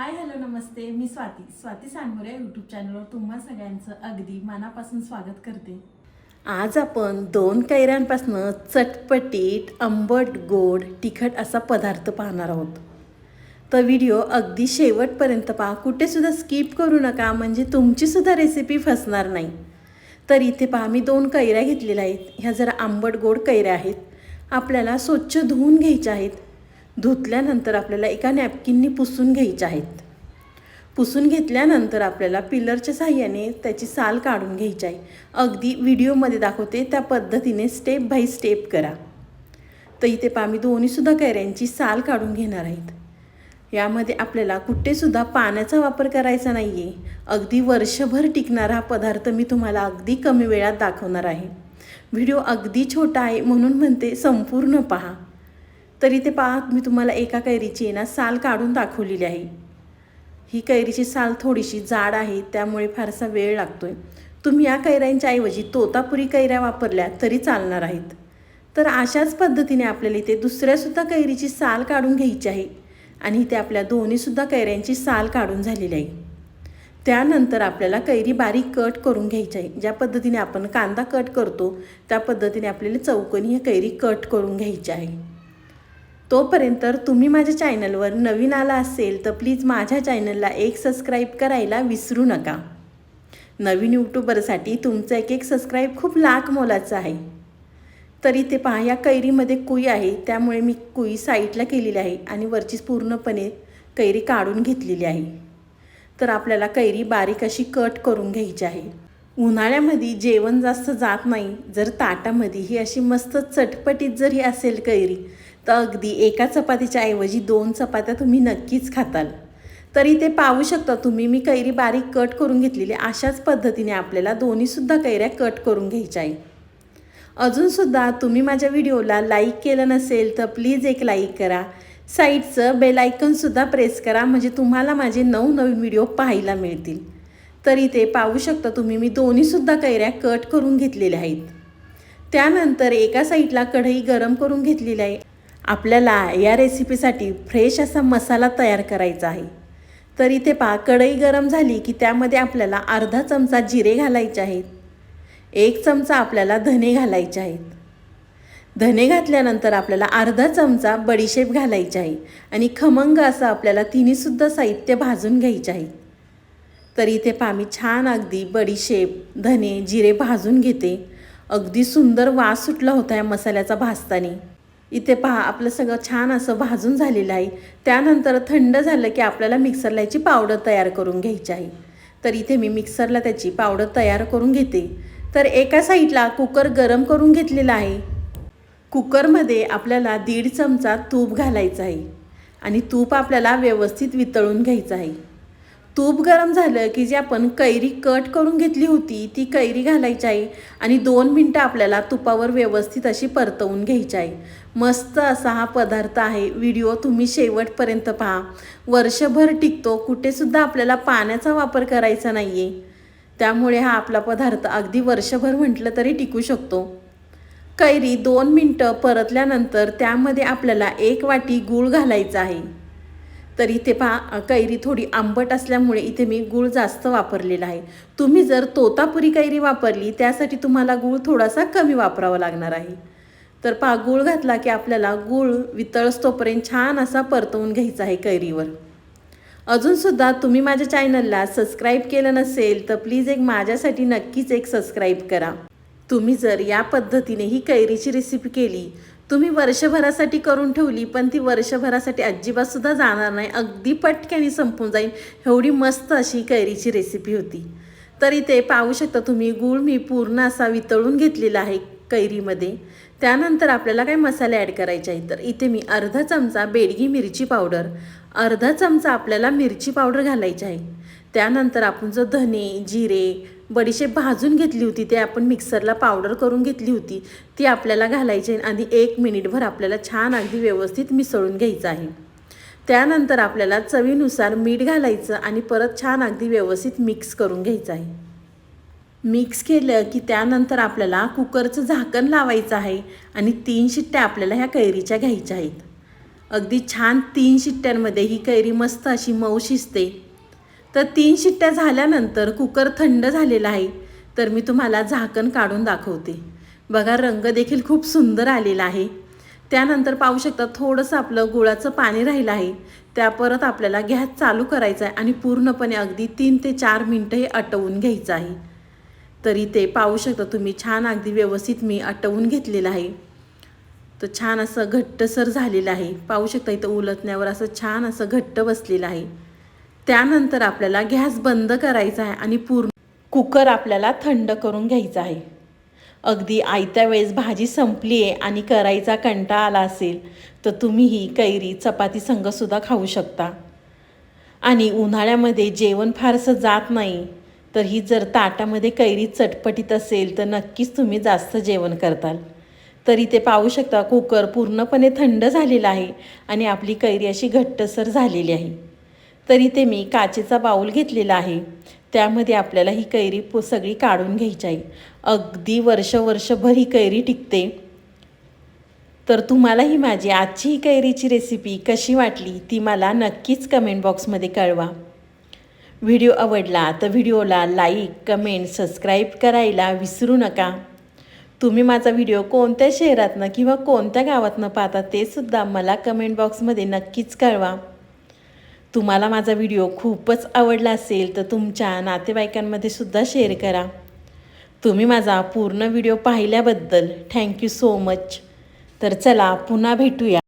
हाय hello नमस्ते. मी Swati. Swati Sangore YouTube चॅनलवर तुम्हा सगळ्यांचं अगदी मनापासून स्वागत करते. आज आपण दोन कैऱ्यांपासनं चटपटीत आंबट गोड तिखट असा पदार्थ पाहणार आहोत. तर व्हिडिओ अगदी शेवटपर्यंत पहा. कुठेसुद्धा स्किप करू नका म्हणजे तुमचीसुद्धा रेसिपी फसणार नाही. तर इथे पहा मी दोन कैऱ्या घेतलेल्या आहेत. ह्या जरा आंबट गोड कैऱ्या आहेत. आपल्याला स्वच्छ धुवून घ्यायच्या आहेत. धुतल्यानंतर आपल्याला एका नॅपकिननी पुसून घ्यायच्या आहेत. पुसून घेतल्यानंतर आपल्याला पिलरच्या साह्याने त्याची साल काढून घ्यायची आहे. अगदी व्हिडिओमध्ये दाखवते त्या पद्धतीने स्टेप बाय स्टेप करा. तर इथे पहा मी दोन्हीसुद्धा कैऱ्यांची साल काढून घेणार आहेत. यामध्ये आपल्याला कुठेसुद्धा पाण्याचा वापर करायचा नाही आहे अगदी वर्षभर टिकणारा हा पदार्थ मी तुम्हाला अगदी कमी वेळात दाखवणार आहे. व्हिडिओ अगदी छोटा आहे म्हणून म्हणते संपूर्ण पहा. तरी ते पहा मी तुम्हाला एका कैरीची आहे ना साल काढून दाखवलेली आहे. ही कैरीची साल थोडीशी जाड आहे त्यामुळे फारसा वेळ लागतो आहे तुम्ही या कैऱ्यांच्या ऐवजी तोतापुरी कैऱ्या वापरल्या तरी चालणार आहेत. तर अशाच पद्धतीने आपल्याला इथे दुसऱ्यासुद्धा कैरीची साल काढून घ्यायची आहे. आणि इथे आपल्या दोन्हीसुद्धा कैऱ्यांची साल काढून झालेली आहे. त्यानंतर आपल्याला कैरी बारीक कट करून घ्यायची आहे. ज्या पद्धतीने आपण कांदा कट करतो त्या पद्धतीने आपल्याला चौकनी ही कैरी कट करून घ्यायची आहे. तोपर्यंत तुम्ही माझ्या चॅनलवर नवीन आला असेल तर प्लीज माझ्या चॅनलला एक सबस्क्राईब करायला विसरू नका. नवीन यूट्यूबरसाठी तुमचं एक एक सबस्क्राईब खूप लाख मोलाचं आहे. तर इथे पहा या कैरीमध्ये कुई आहे त्यामुळे मी कुई साईडला केलेली आहे आणि वरचीच पूर्णपणे कैरी काढून घेतलेली आहे. तर आपल्याला कैरी बारीक अशी कट करून घ्यायची आहे. उन्हाळ्यामध्ये जेवण जास्त जात नाही जर ताटामध्ये ही अशी मस्त चटपटीत जर ही असेल कैरी तर अगदी एका चपातीच्या ऐवजी दोन चपात्या तुम्ही नक्कीच खाताल. तरी ते पाहू शकता तुम्ही मी कैरी बारीक कट करून घेतलेली अशाच पद्धतीने आपल्याला दोन्हीसुद्धा कैऱ्या कट करून घ्यायच्या आहे. अजूनसुद्धा तुम्ही माझ्या व्हिडिओला लाईक केलं नसेल तर प्लीज एक लाईक करा. साईडचं बेल आयकनसुद्धा प्रेस करा म्हणजे तुम्हाला माझे नवनवीन व्हिडिओ पाहायला मिळतील. तरी ते पाहू शकता तुम्ही मी दोन्हीसुद्धा कैऱ्या कट करून घेतलेल्या आहेत. त्यानंतर एका साईडला कढई गरम करून घेतलेली आहे. आपल्याला या रेसिपीसाठी फ्रेश असा मसाला तयार करायचा आहे. तर इथे पहा कढई गरम झाली की त्यामध्ये आपल्याला अर्धा चमचा जिरे घालायचे आहेत. एक चमचा आपल्याला धने घालायचे आहेत. धने घातल्यानंतर आपल्याला अर्धा चमचा बडीशेप घालायचे आहे आणि खमंग असं आपल्याला तिन्हीसुद्धा साहित्य भाजून घ्यायचे आहे. तर इथे पहा मी छान अगदी बडीशेप धने जिरे भाजून घेते. अगदी सुंदर वास सुटला होता या मसाल्याचा भाजताना. इथे पहा आपलं सगळं छान असं भाजून झालेलं आहे. त्यानंतर थंड झालं की आपल्याला मिक्सरला याची पावडर तयार करून घ्यायची आहे. तर इथे मी मिक्सरला त्याची पावडर तयार करून घेते. तर एका साईडला कुकर गरम करून घेतलेला आहे. कुकरमध्ये आपल्याला दीड चमचा तूप घालायचं आहे. आणि तूप आपल्याला व्यवस्थित वितळून घ्यायचं आहे. तूप गरम झालं की जी आपण कैरी कट करून घेतली होती ती कैरी घालायची आहे आणि दोन मिनटं आपल्याला तुपावर व्यवस्थित अशी परतवून घ्यायची आहे मस्त असा हा पदार्थ आहे. व्हिडिओ तुम्ही शेवटपर्यंत पहा. वर्षभर टिकतो कुठेसुद्धा आपल्याला पाण्याचा वापर करायचा नाही आहे त्यामुळे हा आपला पदार्थ अगदी वर्षभर म्हटलं तरी टिकू शकतो. कैरी दोन मिनटं परतल्यानंतर त्यामध्ये आपल्याला एक वाटी गूळ घालायचा आहे. तर इथे पहा कैरी थोडी आंबट असल्यामुळे इथे मी गूळ जास्त वापरलेला आहे. तुम्ही जर तोतापुरी कैरी वापरली त्यासाठी तुम्हाला गूळ थोडासा कमी वापरावा लागणार आहे. तर पहा गूळ घातला की आपल्याला गूळ वितळस्तोपर्यंत छान असा परतवून घ्यायचा आहे कैरीवर. अजूनसुद्धा तुम्ही माझ्या चॅनलला सबस्क्राईब केलं नसेल तर प्लीज एक माझ्यासाठी नक्कीच एक सबस्क्राईब करा. तुम्ही जर या पद्धतीने ही कैरीची रेसिपी केली तुम्ही वर्षभरासाठी करून ठेवली पण ती वर्षभरासाठी अजिबातसुद्धा जाणार नाही. अगदी पटक्याने संपून जाईल. एवढी मस्त अशी कैरीची रेसिपी होती. तर इथे पाहू शकता तुम्ही गूळ मी पूर्ण असा वितळून घेतलेला आहे कैरीमध्ये. त्यानंतर आपल्याला काय मसाले ॲड करायचे आहेत? तर इथे मी अर्धा चमचा बेडगी मिरची पावडर अर्धा चमचा आपल्याला मिरची पावडर घालायची आहे. त्यानंतर आपण जो धने जिरे बडीशेप भाजून घेतली होती ते आपण मिक्सरला पावडर करून घेतली होती ती आपल्याला घालायची आहे आणि एक मिनिटभर आपल्याला छान अगदी व्यवस्थित मिसळून घ्यायचं आहे. त्यानंतर आपल्याला चवीनुसार मीठ घालायचं आणि परत छान अगदी व्यवस्थित मिक्स करून घ्यायचं आहे. मिक्स केलं की त्यानंतर आपल्याला कुकरचं झाकण लावायचं आहे आणि तीन शिट्ट्या आपल्याला ह्या कैरीच्या घ्यायच्या आहेत. अगदी छान तीन शिट्ट्यांमध्ये ही कैरी मस्त अशी मऊ शिजते. तर तीन शिट्ट्या झाल्यानंतर कुकर थंड झालेला आहे. तर मी तुम्हाला झाकण काढून दाखवते. बघा रंग देखील खूप सुंदर आलेला आहे. त्यानंतर पाहू शकता थोडंसं आपलं गुळाचं पाणी राहिलं आहे. त्या परत आपल्याला गॅस चालू करायचा आहे आणि पूर्णपणे अगदी तीन ते चार मिनटं हे आटवून घ्यायचं आहे. तरी ते पाहू शकता तुम्ही छान अगदी व्यवस्थित मी आटवून घेतलेलं आहे. तर छान असं घट्टसर झालेलं आहे. पाहू शकता इथं उलटण्यावर असं छान असं घट्ट बसलेलं आहे. त्यानंतर आपल्याला गॅस बंद करायचा आहे आणि पूर्ण कुकर आपल्याला थंड करून घ्यायचा आहे. अगदी आयत्या वेळेस भाजी संपली आहे आणि करायचा कंटाळा आला असेल तर तुम्ही ही कैरी चपाती संगसुद्धा खाऊ शकता. आणि उन्हाळ्यामध्ये जेवण फारसं जात नाही तर ही जर ताटामध्ये कैरी चटपटीत असेल तर नक्कीच तुम्ही जास्त जेवण करताल. तरी ते पाहू शकता कुकर पूर्णपणे थंड झालेला आहे आणि आपली कैरी अशी घट्टसर झालेली आहे. तरी ते मी काचेचा बाऊल घेतलेला आहे. त्यामध्ये आपल्याला ही कैरी पु सगळी काढून घ्यायची आहे. अगदी वर्ष वर्षभर ही कैरी टिकते. तर तुम्हाला ही माझी आजची ही कैरीची रेसिपी कशी वाटली ती मला नक्कीच कमेंट बॉक्समध्ये कळवा. व्हिडिओ आवडला तर व्हिडिओला लाईक कमेंट सबस्क्राईब करायला विसरू नका. तुम्ही माझा व्हिडिओ कोणत्या शहरातनं किंवा कोणत्या गावातनं पाहता ते सुद्धा मला कमेंट बॉक्समध्ये नक्कीच कळवा. तुम्हाला माझा व्हिडिओ खूपच आवडला असेल तर तुमच्या नातेवाईकांमध्ये सुद्धा शेअर करा. तुम्ही माझा पूर्ण व्हिडिओ पाहिल्याबद्दल थँक्यू सो मच तर चला पुन्हा भेटूया.